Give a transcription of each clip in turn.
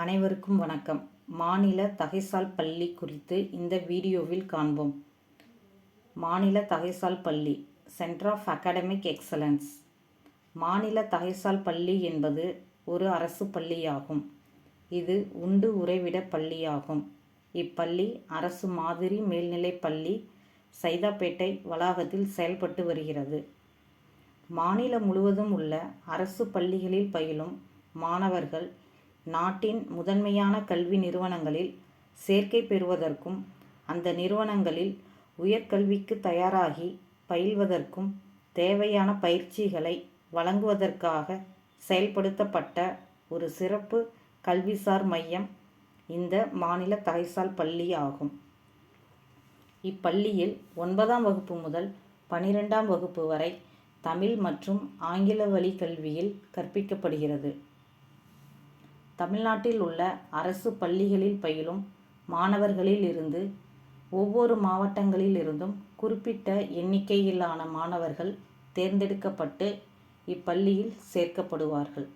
அனைவருக்கும் வணக்கம். மாநில தகைசால் பள்ளி குறித்து இந்த வீடியோவில் காண்போம். மாநில தகைசால் பள்ளி சென்டர் ஆஃப் அகாடமிக் எக்ஸலன்ஸ் மாநில தகைசால் பள்ளி என்பது ஒரு அரசு பள்ளியாகும். இது உண்டு உறைவிட பள்ளியாகும். இப்பள்ளி அரசு மாதிரி மேல்நிலைப் பள்ளி சைதாப்பேட்டை வளாகத்தில் செயல்பட்டு வருகிறது. மாநிலம் முழுவதும் உள்ள அரசு பள்ளிகளில் பயிலும் மாணவர்கள் நாட்டின் முதன்மையான கல்வி நிறுவனங்களில் சேர்க்கை பெறுவதற்கும் அந்த நிறுவனங்களில் உயர்கல்விக்கு தயாராகி பயில்வதற்கும் தேவையான பயிற்சிகளை வழங்குவதற்காக செயல்படுத்தப்பட்ட ஒரு சிறப்பு கல்விசார் மையம் இந்த மாநில தகைசால் பள்ளி ஆகும். இப்பள்ளியில் ஒன்பதாம் வகுப்பு முதல் பனிரெண்டாம் வகுப்பு வரை தமிழ் மற்றும் ஆங்கில வழி கல்வியில் கற்பிக்கப்படுகிறது. தமிழ்நாட்டில் உள்ள அரசு பள்ளிகளில் பயிலும் மாணவர்களில் இருந்து ஒவ்வொரு மாவட்டங்களில் இருந்தும் குறிப்பிட்ட எண்ணிக்கையிலான மாணவர்கள் தேர்ந்தெடுக்கப்பட்டு இப்பள்ளியில் சேர்க்கப்படுவார்கள்.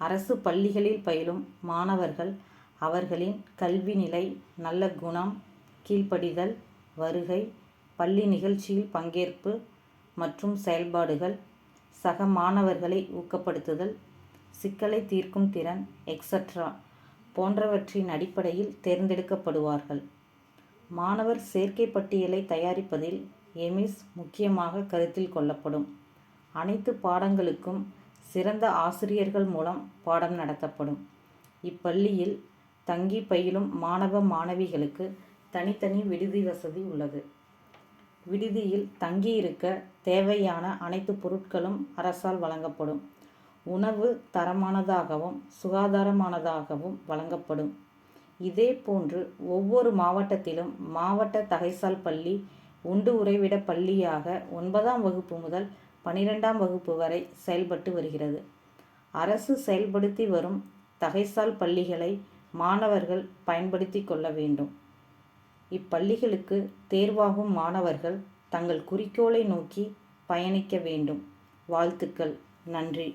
அரசு பள்ளிகளில் பயிலும் மாணவர்கள் அவர்களின் கல்வி நிலை நல்ல குணம் கீழ்ப்படிதல் வருகை பள்ளி நிகழ்ச்சியில் பங்கேற்பு மற்றும் செயல்பாடுகள் சக மாணவர்களை ஊக்கப்படுத்துதல் சிக்கலை தீர்க்கும் திறன் எக்ஸட்ரா போன்றவற்றின் அடிப்படையில் தேர்ந்தெடுக்கப்படுவார்கள். மாணவர் சேர்க்கை பட்டியலை தயாரிப்பதில் எமிஸ் முக்கியமாக கருத்தில் கொள்ளப்படும். அனைத்து பாடங்களுக்கும் சிறந்த ஆசிரியர்கள் மூலம் பாடம் நடத்தப்படும். இப்பள்ளியில் தங்கி பயிலும் மாணவ மாணவிகளுக்கு தனித்தனி விடுதி வசதி உள்ளது. விடுதியில் தங்கியிருக்க தேவையான அனைத்து பொருட்களும் அரசால் வழங்கப்படும். உணவு தரமானதாகவும் சுகாதாரமானதாகவும் வழங்கப்படும். இதே போன்று ஒவ்வொரு மாவட்டத்திலும் மாவட்ட தகைசால் பள்ளி உண்டு உறைவிட பள்ளியாக ஒன்பதாம் வகுப்பு முதல் பனிரெண்டாம் வகுப்பு வரை செயல்பட்டு வருகிறது. அரசு செயல்படுத்தி வரும் தகைசால் பள்ளிகளை மாணவர்கள் பயன்படுத்தி கொள்ள வேண்டும். இப்பள்ளிகளுக்கு தேர்வாகும் மாணவர்கள் தங்கள் குறிக்கோளை நோக்கி பயணிக்க வேண்டும். வாழ்த்துக்கள். நன்றி.